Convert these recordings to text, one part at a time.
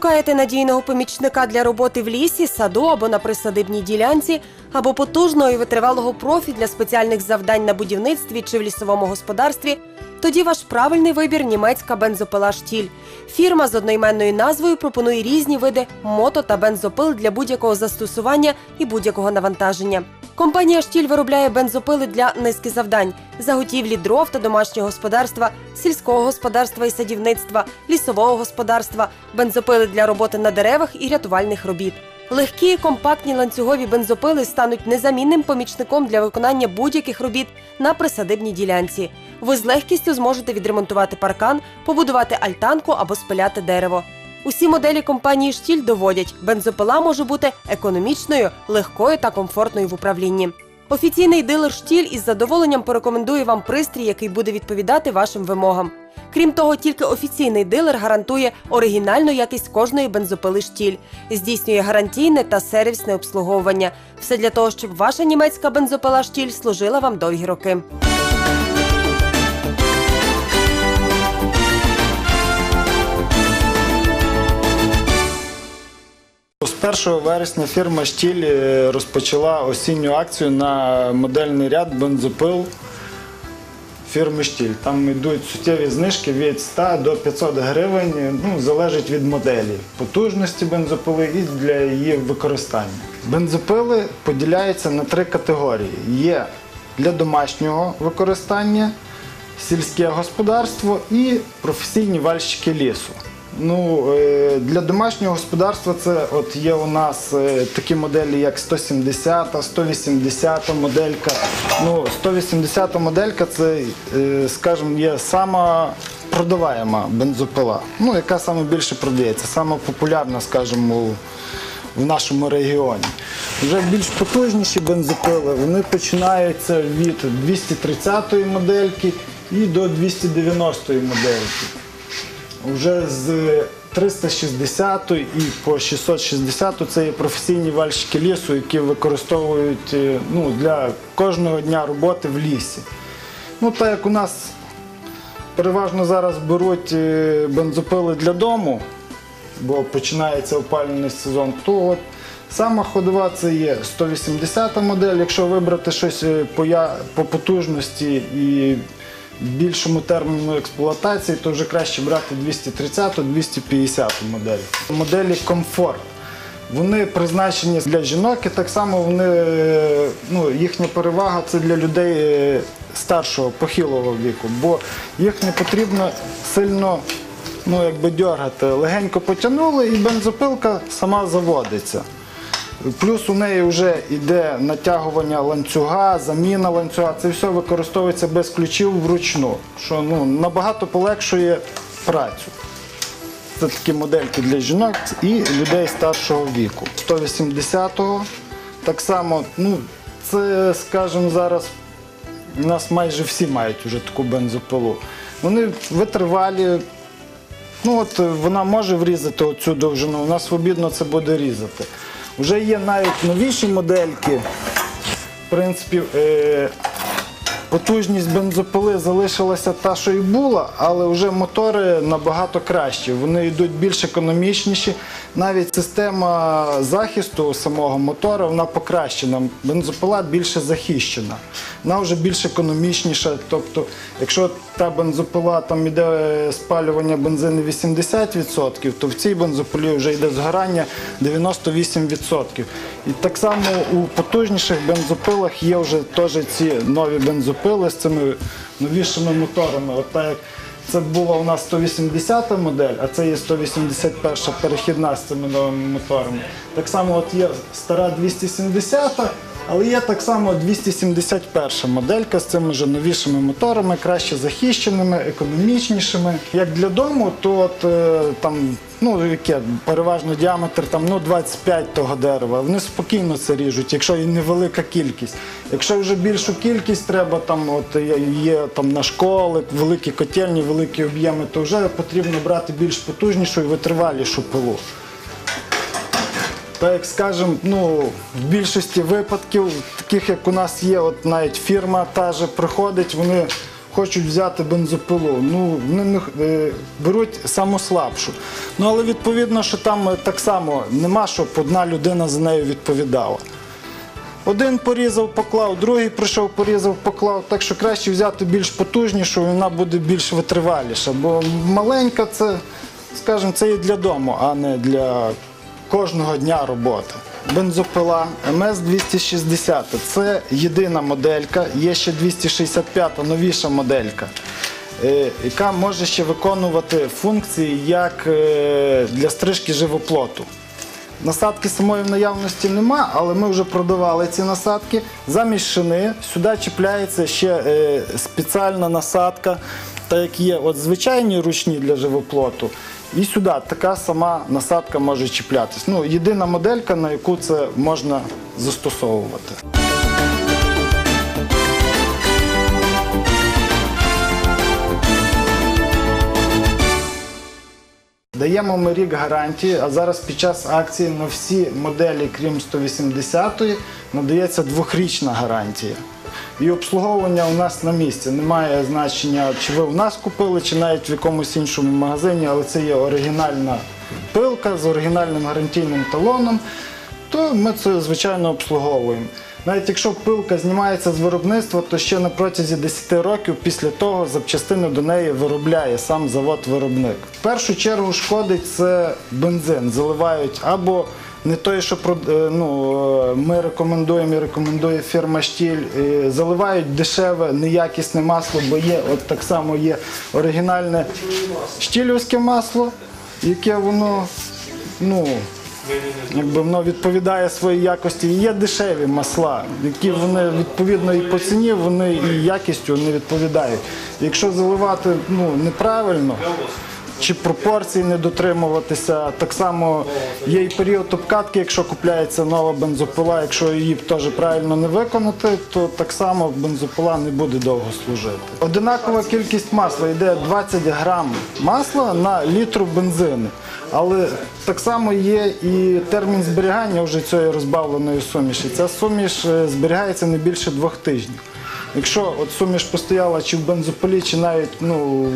Шукаєте надійного помічника для роботи в лісі, саду або на присадибній ділянці, або потужного і витривалого профі для спеціальних завдань на будівництві чи в лісовому господарстві. Тоді ваш правильний вибір німецька бензопила штіль. Фірма з одноіменною назвою пропонує різні види мото та бензопил для будь-якого застосування і будь-якого навантаження. Компанія Штіль виробляє бензопили для низки завдань: заготівлі дров та домашнього господарства, сільського господарства і садівництва, лісового господарства, бензопили для роботи на деревах і рятувальних робіт. Легкі компактні ланцюгові бензопили стануть незамінним помічником для виконання будь-яких робіт на присадибній ділянці. Ви з легкістю зможете відремонтувати паркан, побудувати альтанку або спиляти дерево. Усі моделі компанії Штіль доводять, бензопила може бути економічною, легкою та комфортною в управлінні. Офіційний дилер Штіль із задоволенням порекомендує вам пристрій, який буде відповідати вашим вимогам. Крім того, тільки офіційний дилер гарантує оригінальну якість кожної бензопили Штіль, здійснює гарантійне та сервісне обслуговування. Все для того, щоб ваша німецька бензопила Штіль служила вам довгі роки. З 1 вересня фірма Штіль розпочала осінню акцію на модельний ряд бензопил фірми Штіль. Там йдуть суттєві знижки від 100 до 500 гривень, ну, залежить від моделі, потужності бензопили і для її використання. Бензопили поділяються на три категорії: є для домашнього використання, сільське господарство і професійні вальщики лісу. Ну, е, для домашнього господарства це от є у нас е, такі моделі, як 170, 180 моделька. Ну, 180 моделька це, е, скажімо, є сама продаваєма бензопила, ну, яка саме більше продається, сама популярна, скажімо, в нашому регіоні. Вже більш потужніші бензопили, вони починаються від 230 модельки і до 290 модельки. Вже з 360 і по 660 це є професійні вальщики лісу, які використовують е, ну, для кожного дня роботи в лісі. Ну, так як у нас переважно зараз беруть е, бензопили для дому, бо починається опалювальний сезон, то от сама ходова це є 180 модель. Якщо вибрати щось е, по, по потужності і більшому терміну експлуатації, то вже краще брати 230-250 модель. Моделі комфорт. Вони призначені для жінок і так само вони, ну, їхня перевага це для людей е, старшого, похилого віку, бо їх не потрібно сильно ну, якби дергати. Легенько потягнули і бензопилка сама заводиться. Плюс у неї вже йде натягування ланцюга, заміна ланцюга. Це все використовується без ключів вручну, що ну, набагато полегшує працю. Це такі модельки для жінок і людей старшого віку. 180-го так само, ну, це, скажімо, зараз у нас майже всі мають вже таку бензопилу. Вони витривалі. Ну от вона може врізати оцю довжину, у нас обідно це буде різати. Вже є навіть новіші модельки. В принципі, е, потужність бензопили залишилася та, що і була, але вже мотори набагато кращі. Вони йдуть більш економічніші. Навіть система захисту самого мотора вона покращена. Бензопила більше захищена. Вона вже більш економічніша. Тобто, якщо та бензопила там іде спалювання бензину 80%, то в цій бензопилі вже йде згорання 98%. І так само у потужніших бензопилах є вже теж ці нові бензопили з цими новішими моторами. От так як це була у нас 180 модель, а це є 181 перехідна з цими новими моторами. Так само от є стара 270, але є так само 271 моделька з цими вже новішими моторами, краще захищеними, економічнішими. Як для дому, то от, е, там ну яке переважно діаметр там ну 25 того дерева. Вони спокійно це ріжуть, якщо і невелика кількість. Якщо вже більшу кількість треба, там от є, там на школи, великі котельні, великі об'єми, то вже потрібно брати більш потужнішу і витривалішу пилу. Так як скажемо, ну, в більшості випадків, таких як у нас є, от навіть фірма та же приходить, вони хочуть взяти бензопилу. Ну, вони не е, беруть саму слабшу. Ну, але відповідно, що там е, так само нема, щоб одна людина за нею відповідала. Один порізав, поклав, другий прийшов, порізав, поклав. Так що краще взяти більш потужнішу, вона буде більш витриваліша. Бо маленька це, скажімо, це і для дому, а не для кожного дня роботи. Бензопила МС-260 це єдина моделька, є ще 265-та новіша моделька, е, яка може ще виконувати функції як е, для стрижки живоплоту. Насадки самої в наявності нема, але ми вже продавали ці насадки. Замість шини сюди чіпляється ще е, спеціальна насадка, так як є от звичайні ручні для живоплоту. І сюди така сама насадка може чіплятись. Ну, єдина моделька, на яку це можна застосовувати. Даємо ми рік гарантії, а зараз під час акції на всі моделі, крім 180-ї, надається двохрічна гарантія. І обслуговування у нас на місці. Немає значення, чи ви у нас купили, чи навіть в якомусь іншому магазині, але це є оригінальна пилка з оригінальним гарантійним талоном, то ми це звичайно обслуговуємо. Навіть якщо пилка знімається з виробництва, то ще на протязі 10 років після того запчастини до неї виробляє сам завод-виробник. В першу чергу шкодить це бензин. Заливають або не той, що е, ну, е, ми рекомендуємо і рекомендує фірма Штіль. Заливають дешеве, неякісне масло, бо є от так само є оригінальне штілівське масло, яке воно ну, якби воно відповідає своїй якості. Є дешеві масла, які вони відповідно і по ціні, вони і якістю не відповідають. Якщо заливати ну, неправильно. Чи пропорцій не дотримуватися. Так само є і період обкатки, якщо купляється нова бензопила, якщо її теж правильно не виконати, то так само бензопила не буде довго служити. Одинакова кількість масла йде 20 грам масла на літру бензину. Але так само є і термін зберігання вже цієї розбавленої суміші. Ця суміш е, зберігається не більше двох тижнів. Якщо от суміш постояла чи в бензопилі, чи навіть ну,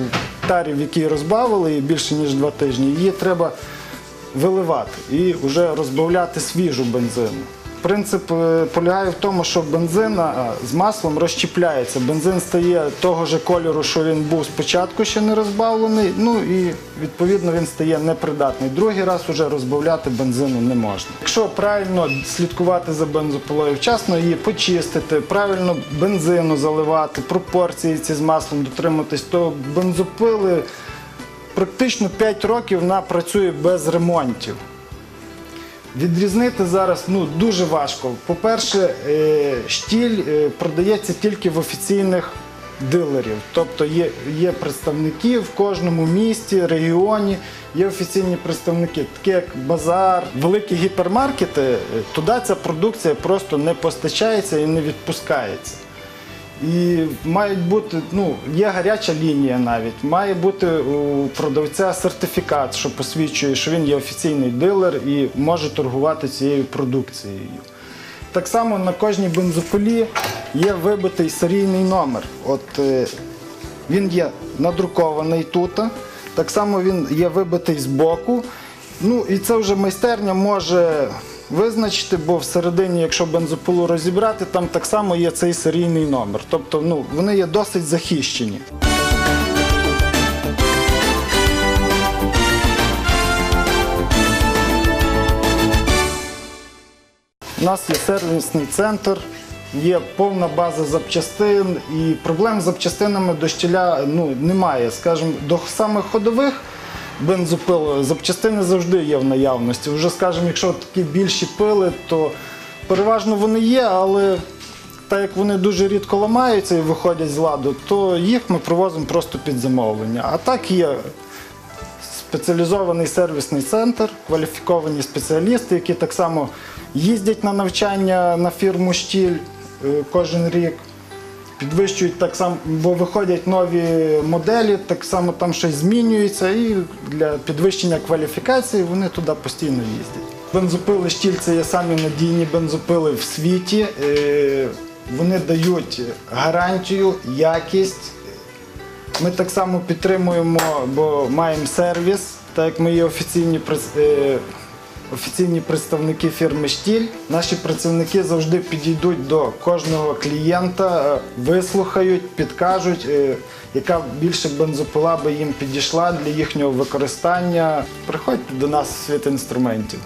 тарі, в якій розбавили її більше ніж два тижні, її треба виливати і вже розбавляти свіжу бензину. Принцип е, полягає в тому, що бензин з маслом розщіпляється. Бензин стає того ж кольору, що він був спочатку ще не розбавлений, ну і відповідно він стає непридатний. Другий раз вже розбавляти бензину не можна. Якщо правильно слідкувати за бензопилою, вчасно її почистити, правильно бензину заливати, пропорції ці з маслом дотриматись, то бензопили практично 5 років вона працює без ремонтів. Відрізнити зараз ну, дуже важко. По-перше, е, штіль е, продається тільки в офіційних дилерів. Тобто є, є представники в кожному місті, регіоні, є офіційні представники, такі як базар, великі гіпермаркети, е, туди ця продукція просто не постачається і не відпускається. І мають бути, ну, є гаряча лінія навіть, має бути у продавця сертифікат, що посвідчує, що він є офіційний дилер і може торгувати цією продукцією. Так само на кожній бензопилі є вибитий серійний номер. От е, він є надрукований тут, так само він є вибитий з боку. Ну і це вже майстерня може визначити, бо всередині, якщо бензопилу розібрати, там так само є цей серійний номер. Тобто ну, вони є досить захищені. У нас є сервісний центр, є повна база запчастин, і проблем з запчастинами до щіля ну, немає. Скажімо, до самих ходових бензопил запчастини завжди є в наявності. Вже, скажімо, якщо такі більші пили, то переважно вони є, але так як вони дуже рідко ламаються і виходять з ладу, то їх ми привозимо просто під замовлення. А так є спеціалізований сервісний центр, кваліфіковані спеціалісти, які так само їздять на навчання на фірму Штіль е, кожен рік. Підвищують так само, бо виходять нові моделі, так само там щось змінюється, і для підвищення кваліфікації вони туди постійно їздять. Бензопили Штіль це є самі надійні бензопили в світі. Е, Вони дають гарантію, якість Ми так само підтримуємо, бо маємо сервіс, так як ми є офіційні е, офіційні представники фірми Штіль. Наші працівники завжди підійдуть до кожного клієнта, е, вислухають, підкажуть, е, яка більше бензопила би їм підійшла для їхнього використання. Приходьте до нас в світ інструментів.